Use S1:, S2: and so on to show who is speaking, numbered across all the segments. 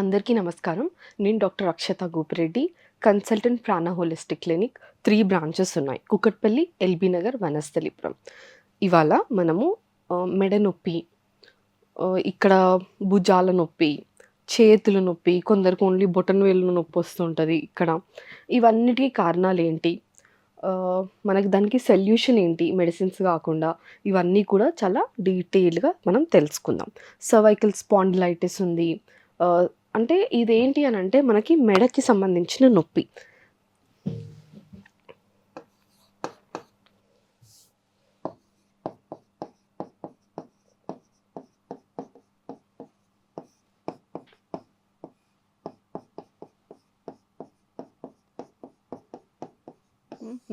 S1: అందరికీ నమస్కారం. నేను doctor Akshata Gopireddy consultant Prana holistic clinic three branches ఉన్నాయి. కుకట్పల్లి ఎల్బీ నగర్ వనస్థలిపురం. ఇవాళ మనము మెడ నొప్పి ఇక్కడ భుజాల నొప్పి చేతుల నొప్పి కొందరికి ఓన్లీ బొటన్ వేలు నొప్పి వస్తుంటుంది ఇక్కడ. ఇవన్నిటికీ కారణాలు ఏంటి మనకు మనకి దానికి సొల్యూషన్ ఏంటి? మెడిసిన్స్ కాకుండా ఇవన్నీ కూడా చాలా డీటెయిల్గా మనం తెలుసుకుందాం. సర్వైకల్ స్పాండిలైటిస్ ఉంది అంటే ఇదేంటి అని అంటే మనకి మెడకి సంబంధించిన నొప్పి.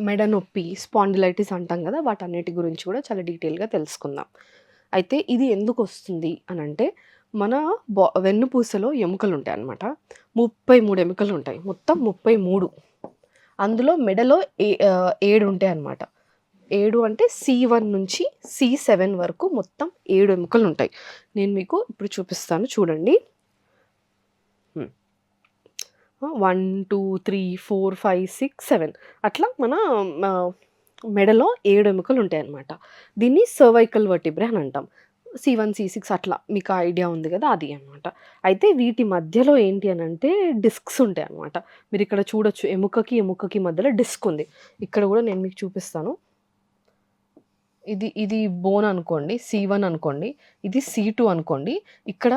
S1: మెడ నొప్పి స్పాండిలైటిస్ అంటాం కదా వాటన్నిటి గురించి కూడా చాలా డీటెయిల్గా తెలుసుకుందాం. అయితే ఇది ఎందుకు వస్తుంది అని అంటే మన బా వెన్నుపూసలో ఎముకలు ఉంటాయి అన్నమాట ముప్పై మూడు ఎముకలు ఉంటాయి మొత్తం ముప్పై మూడు అందులో మెడలో ఏ ఏడు ఉంటాయి అన్నమాట ఏడు అంటే సి వన్ నుంచి సి సెవెన్ వరకు మొత్తం ఏడు ఎముకలు ఉంటాయి నేను మీకు ఇప్పుడు చూపిస్తాను. చూడండి. One two three four five six seven. అట్లా మన మెడలో ఏడు ఎముకలు ఉంటాయి అన్నమాట దీన్ని సర్వైకల్ వర్టిబ్రే అని అంటాం. సి వన్ సి సిక్స్ అట్లా మీకు ఐడియా ఉంది కదా అది అన్నమాట. అయితే వీటి మధ్యలో ఏంటి అని అంటే డిస్క్స్ ఉంటాయి అన్నమాట. మీరు ఇక్కడ చూడొచ్చు ఎముకకి ఎముకకి మధ్యలో డిస్క్ ఉంది. ఇక్కడ కూడా నేను మీకు చూపిస్తాను. ఇది ఇది బోన్ అనుకోండి సి వన్ అనుకోండి ఇది సి టూ అనుకోండి ఇక్కడ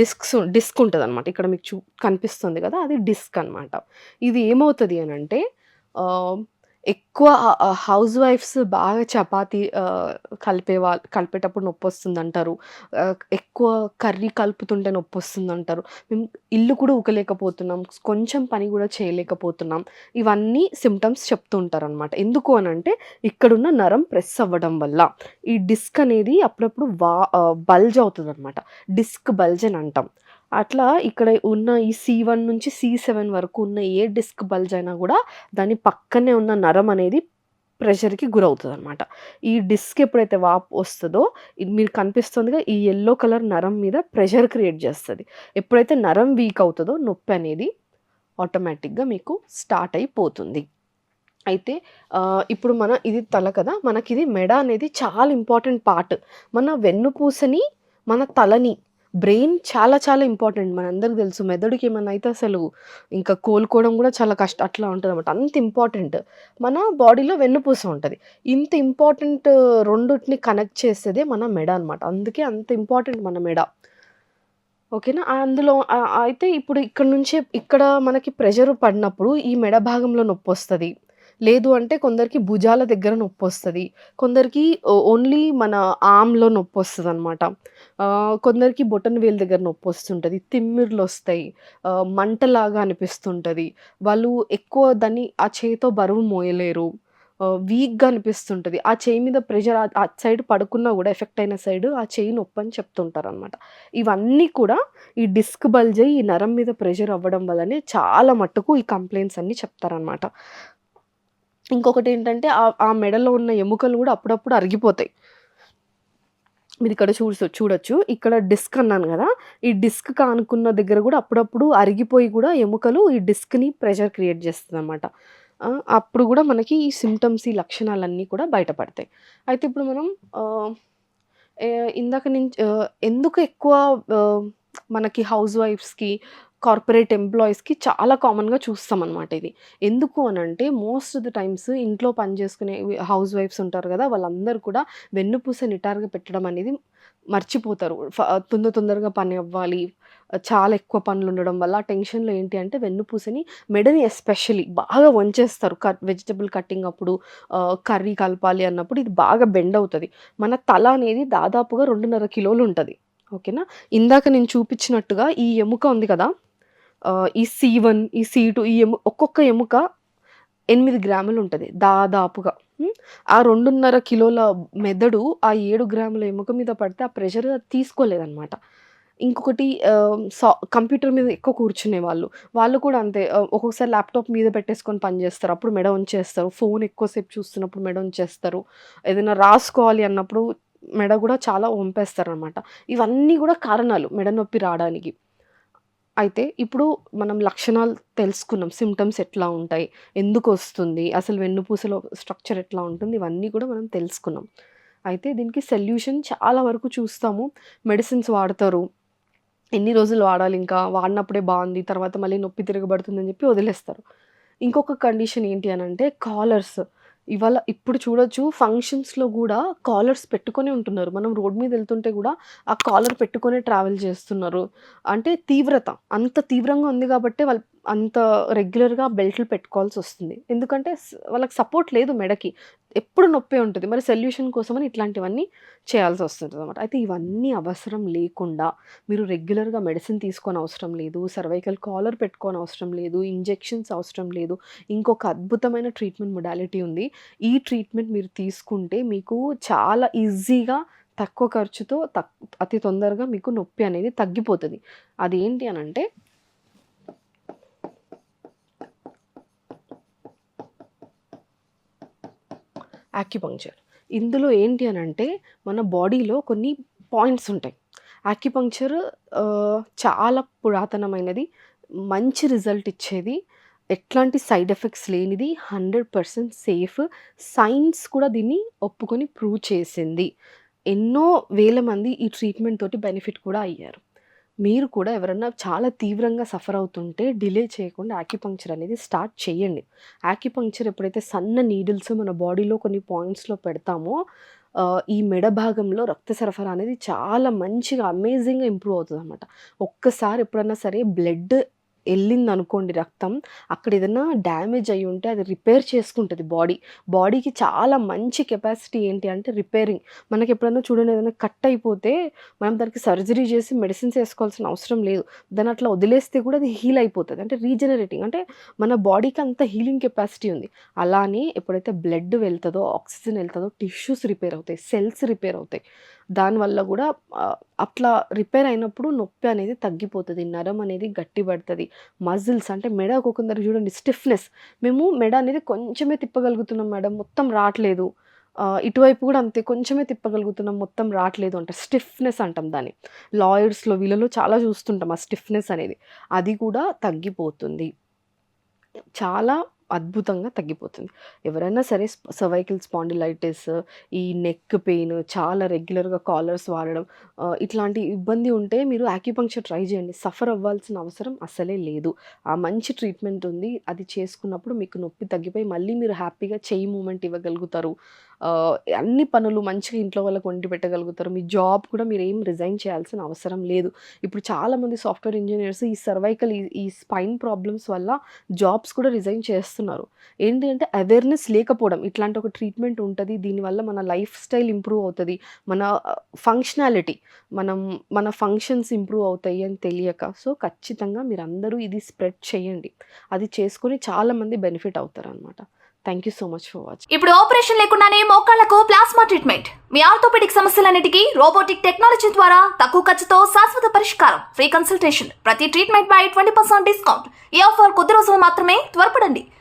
S1: డిస్క్స్ డిస్క్ ఉంటుంది అనమాట ఇక్కడ మీకు చూ కనిపిస్తుంది కదా అది డిస్క్ అన్నమాట. ఇది ఏమవుతుంది అని అంటే ఎక్కువ హౌస్ వైఫ్స్ బాగా చపాతీ కలిపే వాళ్ళు కలిపేటప్పుడు నొప్పి వస్తుంది అంటారు ఎక్కువ కర్రీ కలుపుతుంటే నొప్పి వస్తుంది అంటారు మేము ఇల్లు కూడా ఊకలేకపోతున్నాం. కొంచెం పని కూడా చేయలేకపోతున్నాం. ఇవన్నీ సిమ్టమ్స్ చెప్తూ ఉంటారనమాట ఎందుకు అని అంటే ఇక్కడున్న నరం ప్రెస్ అవ్వడం వల్ల. ఈ డిస్క్ అనేది అప్పుడప్పుడు వా బల్జ్ అవుతుంది అనమాట డిస్క్ బల్జ్ అని అంటాం. అట్లా ఇక్కడ ఉన్న ఈ సి వన్ నుంచి సి సెవెన్ వరకు ఉన్న ఏ డిస్క్ బల్జ్ అయినా కూడా దాని పక్కనే ఉన్న నరం అనేది ప్రెషర్కి గురవుతుంది అనమాట ఈ డిస్క్ ఎప్పుడైతే వాప్ వస్తుందో ఇది మీరు కనిపిస్తుందిగా ఈ ఎల్లో కలర్ నరం మీద ప్రెషర్ క్రియేట్ చేస్తుంది. ఎప్పుడైతే నరం వీక్ అవుతుందో నొప్పి అనేది ఆటోమేటిక్గా మీకు స్టార్ట్ అయిపోతుంది. అయితే ఇప్పుడు మన ఇది తల కదా మనకి ఇది మెడ అనేది చాలా ఇంపార్టెంట్ పార్ట్. మన వెన్నుపూసని మన తలని బ్రెయిన్ చాలా చాలా ఇంపార్టెంట్. మనందరికీ తెలుసు మెదడుకి ఏమైనా అయితే అసలు ఇంకా కోలుకోవడం కూడా చాలా కష్టం అట్లా ఉంటుంది అనమాట అంత ఇంపార్టెంట్. మన బాడీలో వెన్నుపూస ఉంటుంది. ఇంత ఇంపార్టెంట్ రెండుటిని కనెక్ట్ చేసేదే మన మెడ అనమాట అందుకే అంత ఇంపార్టెంట్ మన మెడ. ఓకేనా? అందులో అయితే ఇప్పుడు ఇక్కడ నుంచే ఇక్కడ మనకి ప్రెషర్ పడినప్పుడు ఈ మెడ భాగంలో నొప్పి వస్తుంది. లేదు అంటే కొందరికి భుజాల దగ్గర నొప్పి వస్తుంది. కొందరికి ఓన్లీ మన ఆమ్లో నొప్పి వస్తుంది అనమాట కొందరికి బొటన్ వేలు దగ్గర నొప్పి వస్తుంటుంది తిమ్మిర్లు వస్తాయి మంటలాగా అనిపిస్తుంటుంది. వాళ్ళు ఎక్కువ దాన్ని ఆ చేయితో బరువు మోయలేరు. వీక్గా అనిపిస్తుంటుంది. ఆ చేయి మీద ప్రెషర్ ఆ సైడ్ పడుకున్నా కూడా ఎఫెక్ట్ అయిన సైడ్ ఆ చేయి నొప్పి అని చెప్తుంటారు అనమాట ఇవన్నీ కూడా ఈ డిస్క్ బల్జ్ అయ్యి ఈ నరం మీద ప్రెషర్ అవ్వడం వల్లనే చాలా మట్టుకు ఈ కంప్లైంట్స్ అన్నీ చెప్తారనమాట ఇంకొకటి ఏంటంటే ఆ మెడలో ఉన్న ఎముకలు కూడా అప్పుడప్పుడు అరిగిపోతాయి. మీరు ఇక్కడ చూసు చూడొచ్చు. ఇక్కడ డిస్క్ అన్నాను కదా ఈ డిస్క్ కానుకున్న దగ్గర కూడా అప్పుడప్పుడు అరిగిపోయి కూడా ఎముకలు ఈ డిస్క్ని ప్రెషర్ క్రియేట్ చేస్తుంది అనమాట అప్పుడు కూడా మనకి ఈ సిమ్టమ్స్ ఈ లక్షణాలన్నీ కూడా బయటపడతాయి. అయితే ఇప్పుడు మనం ఇందాక నుంచి ఎందుకు ఎక్కువ మనకి హౌస్ వైఫ్స్కి కార్పొరేట్ ఎంప్లాయీస్కి చాలా కామన్గా చూస్తాం అనమాట ఇది. ఎందుకు అని అంటే మోస్ట్ ఆఫ్ ద టైమ్స్ ఇంట్లో పని చేసుకునే హౌస్ వైఫ్స్ ఉంటారు కదా వాళ్ళందరూ కూడా వెన్నుపూస నిటారుగా పెట్టడం అనేది మర్చిపోతారు. తొందర తొందరగా పని అవ్వాలి చాలా ఎక్కువ పనులు ఉండడం వల్ల టెన్షన్లో ఏంటి అంటే వెన్నుపూసని మెడని ఎస్పెషలీ బాగా వంచేస్తారు. కట్ వెజిటబుల్ కట్టింగ్ అప్పుడు కర్రీ కలపాలి అన్నప్పుడు ఇది బాగా బెండ్ అవుతుంది. మన తల అనేది దాదాపుగా రెండున్నర కిలోలు ఉంటుంది. ఓకేనా? ఇందాక నేను చూపించినట్టుగా ఈ ఎముక ఉంది కదా ఈ సి వన్ ఈ సి టూ ఈ ఎము ఒక్కొక్క ఎముక ఎనిమిది గ్రాములు ఉంటుంది దాదాపుగా. ఆ రెండున్నర కిలోల మెదడు ఆ ఏడు గ్రాముల ఎముక మీద పడితే ఆ ప్రెషర్ తీసుకోలేదన్నమాట. ఇంకొకటి సా కంప్యూటర్ మీద ఎక్కువ కూర్చునే వాళ్ళు. వాళ్ళు కూడా అంతే ఒక్కొక్కసారి ల్యాప్టాప్ మీద పెట్టేసుకొని పని చేస్తారు. అప్పుడు మెడ ఉంచేస్తారు. ఫోన్ ఎక్కువసేపు చూస్తున్నప్పుడు మెడ ఉంచేస్తారు. ఏదైనా రాసుకోవాలి అన్నప్పుడు మెడ కూడా చాలా వంపేస్తారు అనమాట ఇవన్నీ కూడా కారణాలు మెడ నొప్పి రావడానికి. అయితే ఇప్పుడు మనం లక్షణాలు తెలుసుకున్నాం. సిమ్టమ్స్ ఎట్లా ఉంటాయి? ఎందుకు వస్తుంది అసలు వెన్నుపూసలో స్ట్రక్చర్ ఎట్లా ఉంటుంది? ఇవన్నీ కూడా మనం తెలుసుకున్నాం. అయితే దీనికి సొల్యూషన్ చాలా వరకు చూస్తాము. మెడిసిన్స్ వాడతారు. ఎన్ని రోజులు వాడాలి ఇంకా వాడినప్పుడే బాగుంది తర్వాత మళ్ళీ నొప్పి తిరగబడుతుందని చెప్పి వదిలేస్తారు. ఇంకొక కండిషన్ ఏంటి అని అంటే కాలర్స్. ఇవాళ ఇప్పుడు చూడొచ్చు ఫంక్షన్స్‌లో కూడా కాలర్స్ పెట్టుకొని ఉంటున్నారు. మనం రోడ్ మీద వెళ్తుంటే కూడా ఆ కాలర్ పెట్టుకొని ట్రావెల్ చేస్తున్నారు. అంటే తీవ్రత. అంత తీవ్రంగా ఉంది కాబట్టి వాళ్ళు అంత రెగ్యులర్‌గా బెల్ట్లు పెట్టుకోవాల్సి వస్తుంది ఎందుకంటే వాళ్ళకి సపోర్ట్ లేదు మెడకి. ఎప్పుడు నొప్పి ఉంటుంది మరి సొల్యూషన్ కోసమని ఇట్లాంటివన్నీ చేయాల్సి వస్తుంటుంది అనమాట అయితే ఇవన్నీ అవసరం లేకుండా మీరు రెగ్యులర్‌గా మెడిసిన్ తీసుకోనవసరం లేదు. సర్వైకల్ కాలర్ పెట్టుకోనవసరం లేదు. ఇంజెక్షన్స్ అవసరం లేదు. ఇంకొక అద్భుతమైన ట్రీట్మెంట్ మొడాలిటీ ఉంది. ఈ ట్రీట్మెంట్ మీరు తీసుకుంటే మీకు చాలా ఈజీగా తక్కువ ఖర్చుతో తక్ అతి తొందరగా మీకు నొప్పి అనేది తగ్గిపోతది. అదేంటి అనంటే యాక్యుపంక్చర్. ఇందులో ఏంటి అని అంటే మన బాడీలో కొన్ని పాయింట్స్ ఉంటాయి. యాక్యుపంక్చర్ చాలా పురాతనమైనది. మంచి రిజల్ట్ ఇచ్చేది. ఎట్లాంటి సైడ్ ఎఫెక్ట్స్ లేనిది. 100% సేఫ్. సైన్స్ కూడా దీన్ని ఒప్పుకొని ప్రూవ్ చేసింది. ఎన్నో వేల మంది ఈ ట్రీట్మెంట్ తోటి బెనిఫిట్ కూడా అయ్యారు. మీరు కూడా ఎవరన్నా చాలా తీవ్రంగా సఫర్ అవుతుంటే డిలే చేయకుండా యాక్యుపంక్చర్ అనేది స్టార్ట్ చేయండి. యాక్యుపంక్చర్ ఎప్పుడైతే సన్న నీడిల్స్ మన బాడీలో కొన్ని పాయింట్స్‌లో పెడతామో ఈ మెడ భాగంలో రక్త సరఫరా అనేది చాలా మంచిగా అమేజింగ్‌గా ఇంప్రూవ్ అవుతుంది అనమాట ఒక్కసారి ఎప్పుడన్నా సరే బ్లడ్ ఎళ్ళిందనుకోండి రక్తం, అక్కడ ఏదైనా డ్యామేజ్ అయ్యుంటే అది రిపేర్ చేసుకుంటుంది బాడీ. బాడీకి చాలా మంచి కెపాసిటీ ఏంటి అంటే రిపేరింగ్. మనకి ఎప్పుడైనా చూడండి ఏదైనా కట్ అయిపోతే మనం దానికి సర్జరీ చేసి మెడిసిన్స్ వేసుకోవాల్సిన అవసరం లేదు. దాన్ని అట్లా వదిలేస్తే కూడా అది హీల్ అయిపోతుంది అంటే రీజనరేటింగ్ అంటే మన బాడీకి అంత హీలింగ్ కెపాసిటీ ఉంది. అలానే ఎప్పుడైతే బ్లడ్ వెళ్తుందో ఆక్సిజన్ వెళ్తుందో టిష్యూస్ రిపేర్ అవుతాయి. సెల్స్ రిపేర్ అవుతాయి. దానివల్ల కూడా అట్లా రిపేర్ అయినప్పుడు నొప్పి అనేది తగ్గిపోతుంది నరం అనేది గట్టి పడుతుంది మజిల్స్ అంటే మెడ ఒక్కొక్కరికి చూడండి స్టిఫ్‌నెస్. మేము మెడ అనేది కొంచెమే తిప్పగలుగుతున్నాం మేడం మొత్తం రావట్లేదు ఇటువైపు కూడా అంతే కొంచెమే తిప్పగలుగుతున్నాం మొత్తం రాట్లేదు అంటే స్టిఫ్‌నెస్ అంటాం దాన్ని. లాయర్స్‌లో వీళ్ళలో చాలా చూస్తుంటాం ఆ స్టిఫ్‌నెస్ అనేది. అది కూడా తగ్గిపోతుంది. చాలా అద్భుతంగా తగ్గిపోతుంది. ఎవరైనా సరే సర్వైకల్ స్పాండిలైటిస్, ఈ నెక్ పెయిన్, చాలా రెగ్యులర్‌గా కాలర్స్ వాడడం ఇట్లాంటి ఇబ్బంది ఉంటే మీరు యాక్యుపంక్చర్ ట్రై చేయండి. సఫర్ అవ్వాల్సిన అవసరం అసలే లేదు. ఆ మంచి ట్రీట్మెంట్ ఉంది. అది చేసుకున్నప్పుడు మీకు నొప్పి తగ్గిపోయి మళ్ళీ మీరు హ్యాపీగా చెయ్యి మూమెంట్ ఇవ్వగలుగుతారు. అన్ని పనులు మంచిగా ఇంట్లో వాళ్ళకి వండి పెట్టగలుగుతారు. మీ జాబ్ కూడా మీరు ఏం రిజైన్ చేయాల్సిన అవసరం లేదు. ఇప్పుడు చాలామంది సాఫ్ట్‌వేర్ ఇంజనీర్స్ ఈ సర్వైకల్ ఈ స్పైన్ ప్రాబ్లమ్స్ వల్ల జాబ్స్ కూడా రిజైన్ చేస్తున్నారు. ఏంటి అంటే అవేర్‌నెస్ లేకపోవడం. ఇట్లాంటి ఒక ట్రీట్మెంట్ ఉంటుంది దీనివల్ల మన లైఫ్ స్టైల్ ఇంప్రూవ్ అవుతుంది మన ఫంక్షనాలిటీ మనం మన ఫంక్షన్స్ ఇంప్రూవ్ అవుతాయి అని తెలియక సో, ఖచ్చితంగా మీరందరూ ఇది స్ప్రెడ్ చేయండి. అది చేసుకొని చాలామంది బెనిఫిట్ అవుతారనమాట. Thank you so much for watch
S2: ఇప్పుడు ఆపరేషన్ లేకుండానే మోకాళ్ళకు ప్లాస్మా ట్రీట్మెంట్ మీ ఆర్థోపెడిక్ సమస్యలన్నిటికీ రోబోటిక్ టెక్నాలజీ ద్వారా తక్కువ ఖర్చుతో శాశ్వత పరిష్కారం ఫ్రీ కన్సల్టేషన్ ప్రతి ట్రీట్మెంట్ పై ట్వంటీ పర్సెంట్ డిస్కౌంట్ ఈ ఆఫర్ కొద్ది రోజులు మాత్రమే త్వరపడండి